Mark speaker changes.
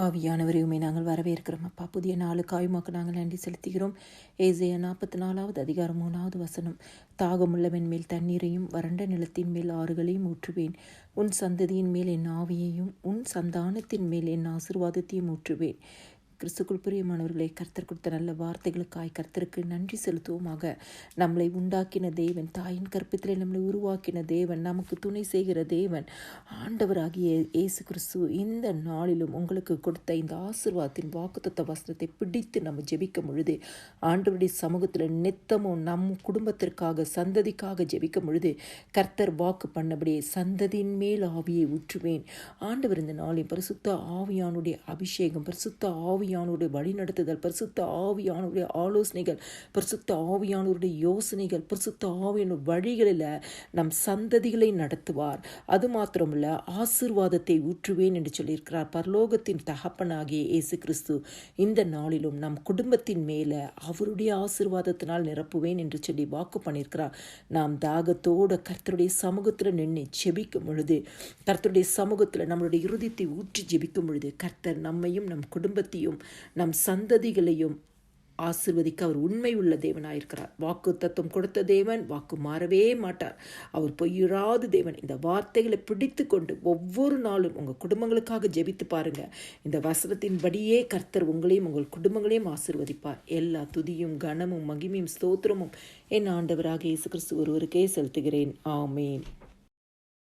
Speaker 1: ஆவியானவரையுமே நாங்கள் வரவேற்கிறோம். அப்பா புதிய நாலு உமக்கு நாங்கள் நன்றி செலுத்துகிறோம். ஏசைய நாற்பத்தி நாலாவது அதிகாரம் மூணாவது வசனம். தாகமுள்ளவன் மேல் தண்ணீரையும் வறண்ட நிலத்தின் மேல் ஆறுகளையும் ஊற்றுவேன். உன் சந்ததியின் மேல் என் ஆவியையும் உன் சந்தானத்தின் மேல் என் ஆசிர்வாதத்தையும் ஊற்றுவேன். கிறிஸ்துக்குள் பிரியமானவர்களை கர்த்தர் கொடுத்த நல்ல வார்த்தைகளுக்காய் கர்த்தருக்கு நன்றி செலுத்துவோமாக. நம்மளை உண்டாக்கின தேவன் தாயின் கற்பித்திலே நம்மளை உருவாக்கின தேவன் நமக்கு துணை செய்கிற தேவன் ஆண்டவராகிய இயேசு கிறிஸ்து இந்த நாளிலும் உங்களுக்கு கொடுத்த இந்த ஆசிர்வாதத்தின் வாக்குத்தத்த வஸ்திரத்தை பிடித்து நம்ம ஜெபிக்கும் பொழுது ஆண்டவருடைய சமூகத்தில் நித்தமும் நம் குடும்பத்திற்காக சந்ததிக்காக ஜெபிக்கும் பொழுது கர்த்தர் வாக்கு பண்ணபடியே சந்ததியின் மேல் ஆவியை ஊற்றுவேன். ஆண்டவர் இந்த நாளில் பரிசுத்த ஆவியானுடைய அபிஷேகம் பரிசுத்த ஆவியானுடைய வழிநடத்துதல் பரிசுத்த ஆவியானுடைய ஆலோசனைகள் பரிசுத்த ஆவியானுடைய யோசனைகள் பரிசுத்த ஆவியான வழிகளில் நம் சந்ததிகளை நடத்துவார். அது மாத்திரமல்ல ஆசிர்வாதத்தை ஊற்றுவேன் என்று சொல்லியிருக்கிறார் பரலோகத்தின் தகப்பனாகிய இயேசு கிறிஸ்து இந்த நாளிலும் நம் குடும்பத்தின் மேலே அவருடைய ஆசிர்வாதத்தினால் நிரப்புவேன் என்று சொல்லி வாக்கு பண்ணியிருக்கிறார். நாம் தாகத்தோட கர்த்தருடைய சமூகத்தில் நின்று ஜெபிக்கும் பொழுது கர்த்தருடைய சமூகத்தில் நம்மளுடைய இறுதித்தை ஊற்றி ஜெபிக்கும் பொழுது கர்த்தர் நம்மையும் நம் குடும்பத்தையும் நம் சந்ததிகளையும் ஆசிர்வதிக்க அவர் உண்மை உள்ள தேவனாயிருக்கிறார். வாக்கு தத்துவம் கொடுத்த தேவன் வாக்கு மாறவே மாட்டார். அவர் பொய்யிராது தேவன். இந்த வார்த்தைகளை பிடித்து கொண்டு ஒவ்வொரு நாளும் உங்கள் குடும்பங்களுக்காக ஜெபித்து பாருங்க. இந்த வசனத்தின்படியே கர்த்தர் உங்களையும் உங்கள் குடும்பங்களையும் ஆசிர்வதிப்பார். எல்லா துதியும் கனமும் மகிமையும் ஸ்தோத்திரமும் என் ஆண்டவராக இயேசு கிறிஸ்து ஒருவருக்கே செலுத்துகிறேன். ஆமேன்.